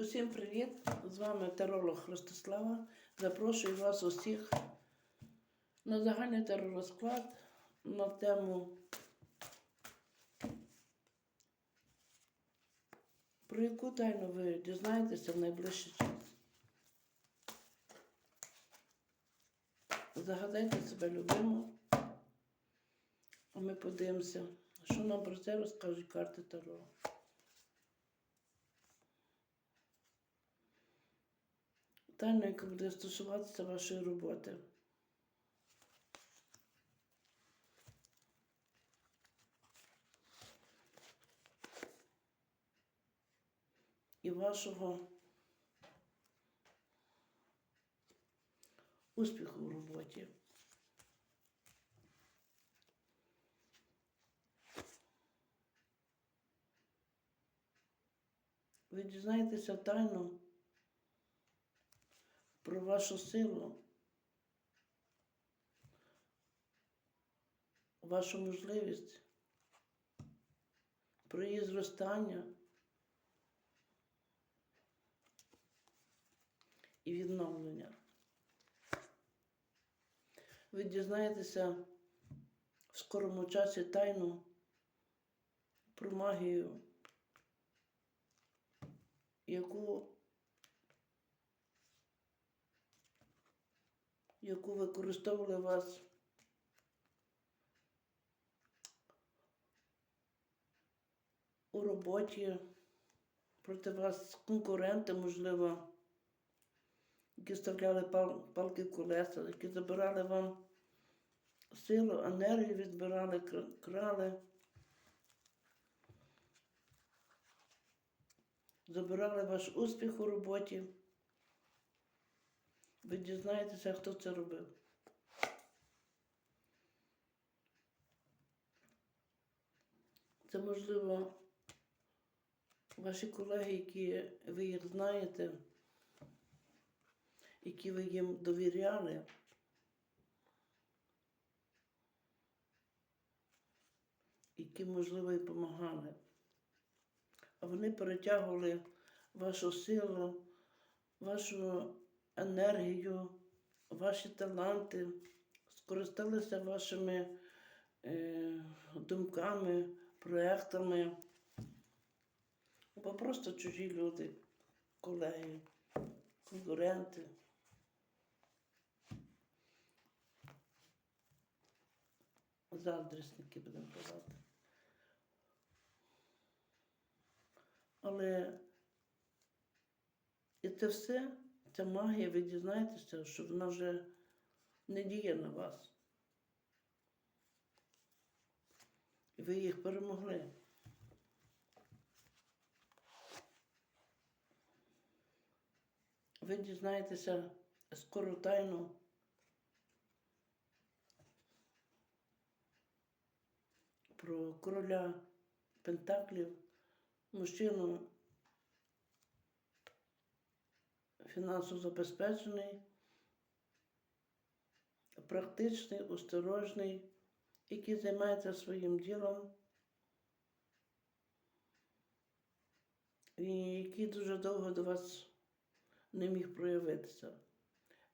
Усім привіт! З вами теролог Ростислава. Запрошую вас усіх на загальний теророзклад на тему, про яку тайну ви дізнаєтеся в найближчий час. Загадайте себе любимо, а ми подивимося, що нам про це розкажуть карти Таро. Тайна, яка буде стосуватися вашої роботи. І вашого успіху в роботі. Ви дізнаєтеся тайну про вашу силу, вашу можливість, про її зростання і відновлення. Ви дізнаєтеся в скорому часі тайну про магію, яку яку використовували вас у роботі проти вас конкуренти, можливо, які вставляли пал- палки в колеса, які забирали вам силу, енергію відбирали, кр- крали, забирали ваш успіх у роботі. Ви дізнаєтеся, хто це робив. Це, можливо, ваші колеги, які ви їх знаєте, які ви їм довіряли. Які, можливо, і допомагали. А вони перетягували вашу силу, вашу енергію, ваші таланти, скористалися вашими е, думками, проектами. Або просто чужі люди, колеги, конкуренти. Заздрісники будемо казати. Але і це все, ця магія, ви дізнаєтеся, що вона вже не діє на вас. І ви їх перемогли. Ви дізнаєтеся скоро тайну про короля Пентаклів, мужчину фінансово забезпечений, практичний, осторожний, який займається своїм ділом, і який дуже довго до вас не міг проявитися.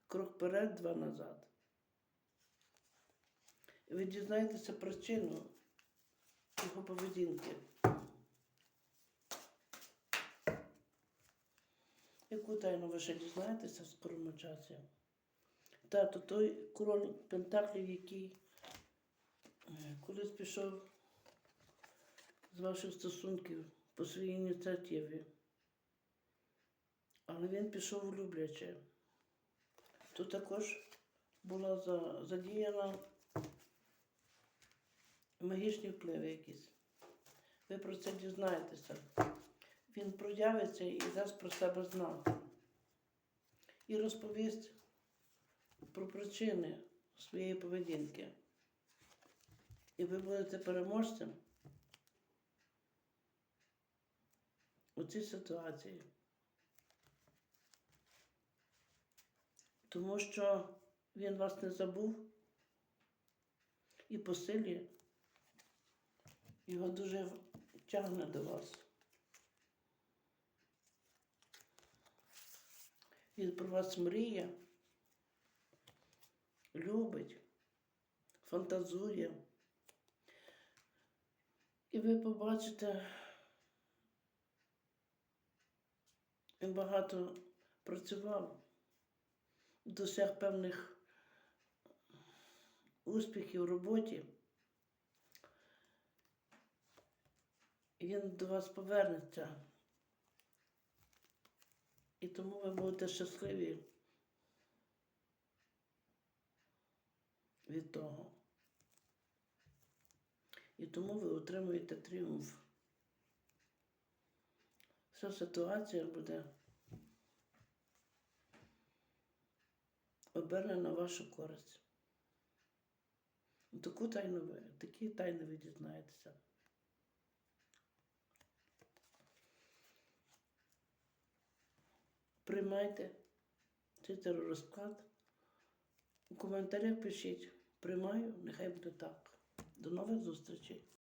Крок вперед, два назад. Ви дізнаєтеся причину його поведінки. Яку тайну ви ще дізнаєтеся в скорому часі? Тато той король Пентаклів, який е, колись пішов з ваших стосунків по своїй ініціативі. Але він пішов любляче. Тут також була задіяна магічні впливи якісь. Ви про це дізнаєтеся. Він проявиться і дасть про себе знати. І розповість про причини своєї поведінки. І ви будете переможцем у цій ситуації. Тому що він вас не забув і по силі його дуже тягне до вас. Він про вас мріє, любить, фантазує. І ви побачите, він багато працював, досяг певних успіхів у роботі. Він до вас повернеться. І тому ви будете щасливі від того. І тому ви отримуєте тріумф. Вся ситуація буде обернена на вашу користь. Таку тайну ви, такі тайни ви дізнаєтеся. Приймайте цей теророзклад. У коментарях пишіть. Приймаю, нехай буде так. До нових зустрічей.